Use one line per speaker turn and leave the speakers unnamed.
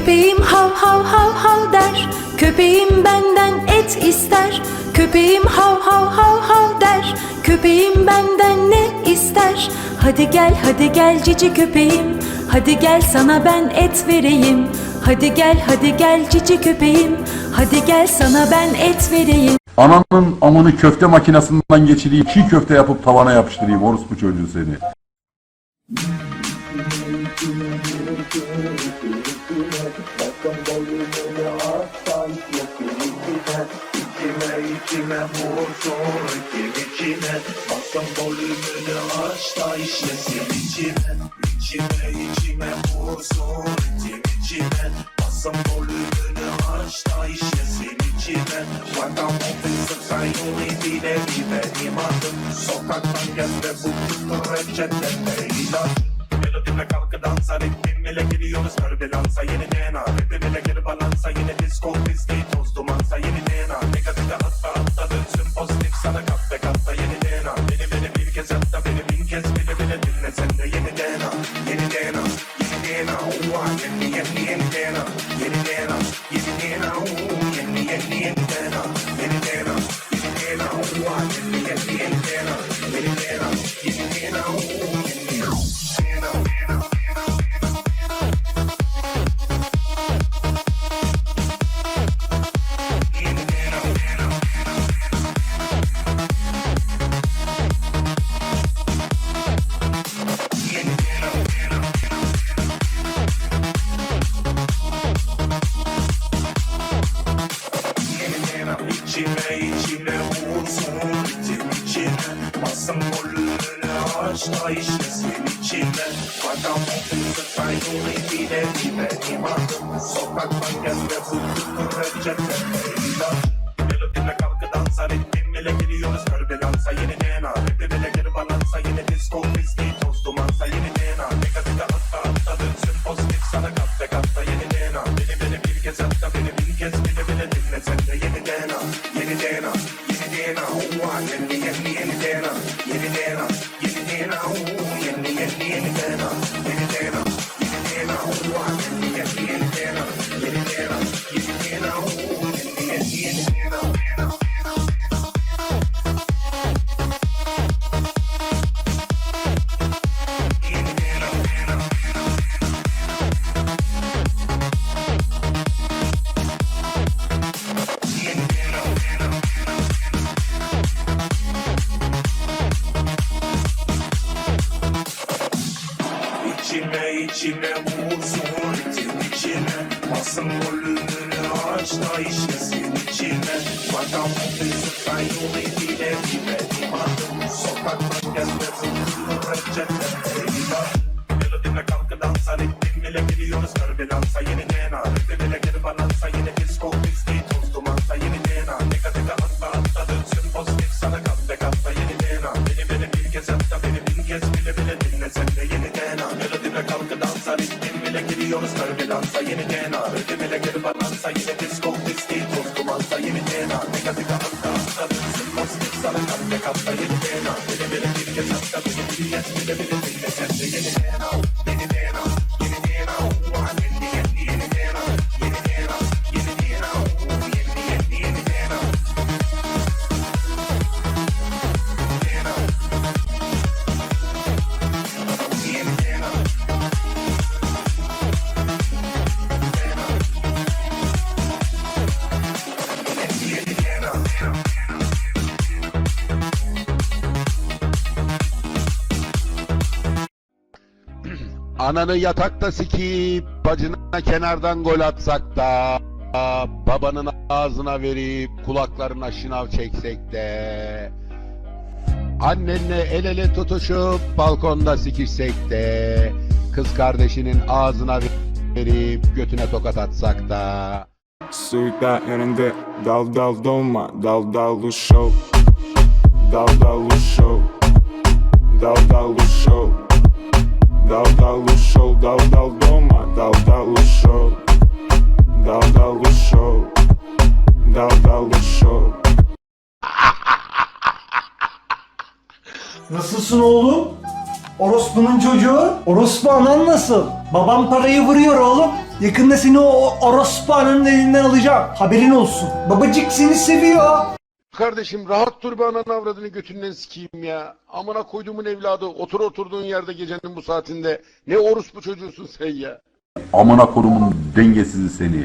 Köpeğim hav hav hav hav der. Köpeğim benden et ister. Köpeğim hav hav hav hav der. Köpeğim benden ne ister? Hadi gel hadi gel cici köpeğim. Hadi gel sana ben et vereyim. Hadi gel hadi gel cici köpeğim. Hadi gel sana ben et vereyim.
Ananın amını köfte makinesinden geçireyim, çiğ köfte yapıp tavana yapıştırayım orospu çocuğu seni.
İçime içime vursun Kim içime Basın volümünü aç da işlesin içime İçime içime vursun Kim içime Basın volümünü aç da işlesin içime Vagabondun sayını bile bir benim adım Sokaktan gel ve bu kızı reçeteme ilaç Melodimle kalkı dansa ritmimle giriyoruz Körbelansa yeni DNA Rapimle geri balansa. Yine disco Pisti Basın volümünü aç da işlesin içime Vagabondun sayını bile bir benim adım Sokaktan gel ve bu kızı reçeteme ilaç Melodimle kalkı dansa ritmimle giriyoruz körbelansa yeni DNA Rapimle geri balansa yine disco pisti toz dumansa yeni DNA Negatife atla atla dönsün pozitif sana kat ve katta yeni DNA Beni beni bir kez da beni bin kez bile bile dinle sen de yeni DNA Yeni DNA Yeni DNA Oha yeni yeni yeni Yeni İçime vursun ritim içime Basın volümünü aç da işlesin içime Vagabondun sayını bile bir benim adım Sokaktan gezme zımbırtı reçeteme ilaç Melodimle kalkı dansa ritmimle giriyoruz körbelansa yeni DNA Geri balansa yine disco pisti toz dumansa yeni DNA Negatife atla atla dönsün pozitif sana kat ve katta yeni DNA Beni beni bir kez da beni bin kez bile bile dinle. Sen de Yeni DNA
Ananı yatakta sikip bacına kenardan gol atsak da babanın ağzına verip kulaklarına şınav çeksek de. Annenle el ele tutuşup balkonda sikişsek de kız kardeşinin ağzına verip götüne tokat atsak da.
Suikler önünde dal dal dolma dal dallı show. Dal dallı show. Dal dallı show. Dal
Nasılsın oğlum? Orospu'nun çocuğu? Orospu anan nasıl? Babam parayı vuruyor oğlum. Yakında seni o orospu ananın elinden alacağım. Haberin olsun. Babacık seni seviyor.
Kardeşim rahat dur be ananın avradını götünden sikeyim ya. Amına koyduğumun evladı otur oturduğun yerde gecenin bu saatinde. Ne orospu çocuğusun sen ya.
Amına kodumun dengesizi seni.